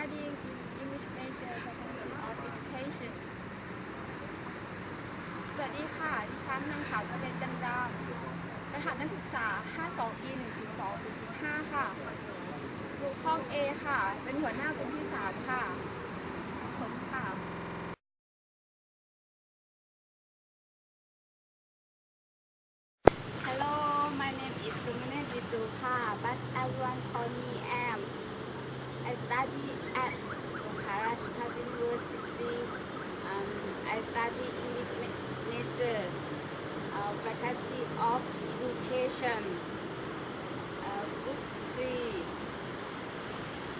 studying in English major Faculty of Education สวัสดีค่ะ ดิฉันนางสาวชาเวจันดารหัสนักศึกษา 52E102005 ค่ะอยู่ห้อง A ค่ะ เป็นหัวหน้ากลุ่มที่ 3 ค่ะ study at Maharashtra University. Um, I study English major, uh, Faculty of Education, uh, Group 3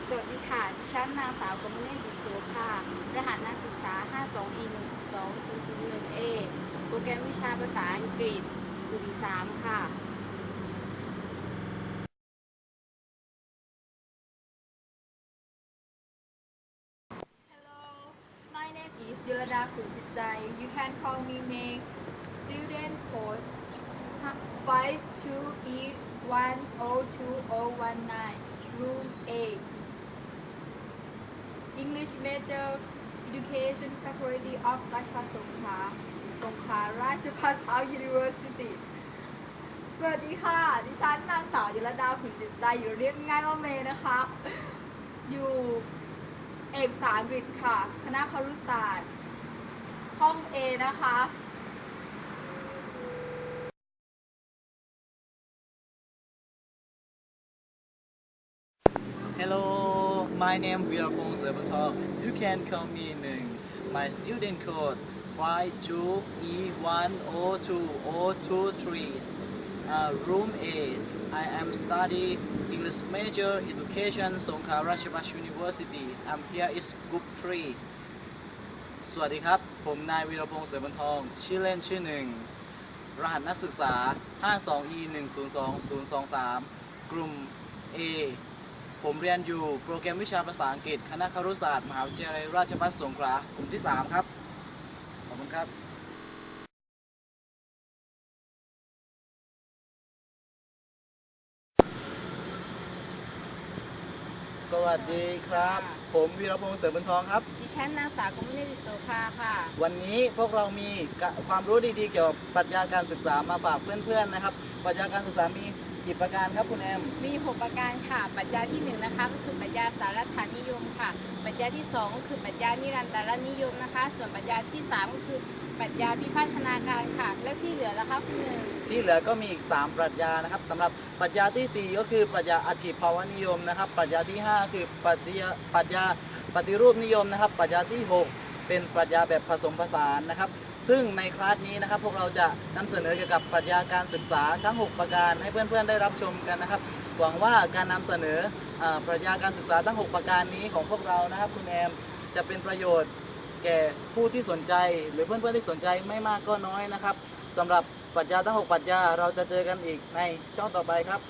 สวัสดีค่ะดิฉันนางสาวกมลเนตรบุตโสภารหัสนักศึกษา 52e 12001 a โปรแกรมวิชาภาษาอังกฤษกลุ่ม3ค่ะ name is y o d a Kujitai. You can call me May. Student code 52E102019, room A. English major education faculty of ราชภัฏสงขลาสงขลาราชภัฏ Out University สวัสดีค่ะ ดิฉันนางสาวยลดาขุนจิตใจอยู่เรียกง่ายว่าเมย์นะคะ อยู่ เอกภาษาอังกฤษค่ะ คณะครุศาสตร์ ห้อง A นะคะ Hello, my name Virapong Sabatong. You can call me Ning. My student code 52E102023. Uh, room A. I am study English major education Songkla Rashabash University. I'm here is group 3 สวัสดีครับ ผมนายวีรพงศ์เสริมบรรทอง ชื่อเล่นชื่อหนึ่ง รหัสนักศึกษา 52E 102023 กลุ่ม A ผมเรียนอยู่โปรแกรมวิชาภาษาอังกฤษ คณะครุศาสตร์ มหาวิทยาลัยราชภัฏสงขลากลุ่มที่ 3 ครับ ขอบคุณครับ สวัสดีครับ ผมวีรพงศ์เสริมบุญทองครับ ดิฉันนางสาวกมลเนตรบุตรโสภาค่ะ วันนี้พวกเรามีกะความรู้ดีๆ เกี่ยวกับปรัชญาการศึกษามาฝากเพื่อนๆนะครับ ปรัชญาการศึกษามีกี่ประการครับคุณแอม มี 6 ประการค่ะ ปรัชญาที่ 1 นะคะก็คือปรัชญาสารฐานนิยมค่ะ ปรัชญาที่ 2 ก็คือปรัชญานิรันดรนิยมนะคะ ส่วนปรัชญาที่ 3 ก็คือ ปรัชญาพิพัฒนาการค่ะ แล้วที่เหลือล่ะคะคุณหนึ่ง ที่เหลือก็มีอีก 3 ปรัชญานะครับสำหรับปรัชญาทีสี่ 4 ก็คือปรัชญาอธิภาวนิยมนะครับ ปรัชญาที่ 5 คือปรัชญาปรัชญาปฏิรูปนิยมนะครับ ปรัชญาที่ 6 เป็นปรัชญาแบบผสมผสานนะครับ ซึ่งในคลาสนี้นะครับ พวกเราจะนำเสนอเกี่ยวกับปรัชญาการศึกษาทั้ง 6 ประการให้เพื่อนๆได้รับชมกันนะครับ หวังว่าการนำเสนออาปรัชญาการศึกษาทั้ง 6 ประการนี้ของพวกเรานะครับ คุณแอมจะเป็นประโยชน์ แก่ผู้ที่สนใจหรือเพื่อนๆที่สนใจไม่มากก็น้อยนะครับสำหรับปรัชญาทั้ง 6 ปรัชญาเราจะเจอกันอีกในช่องต่อไปครับ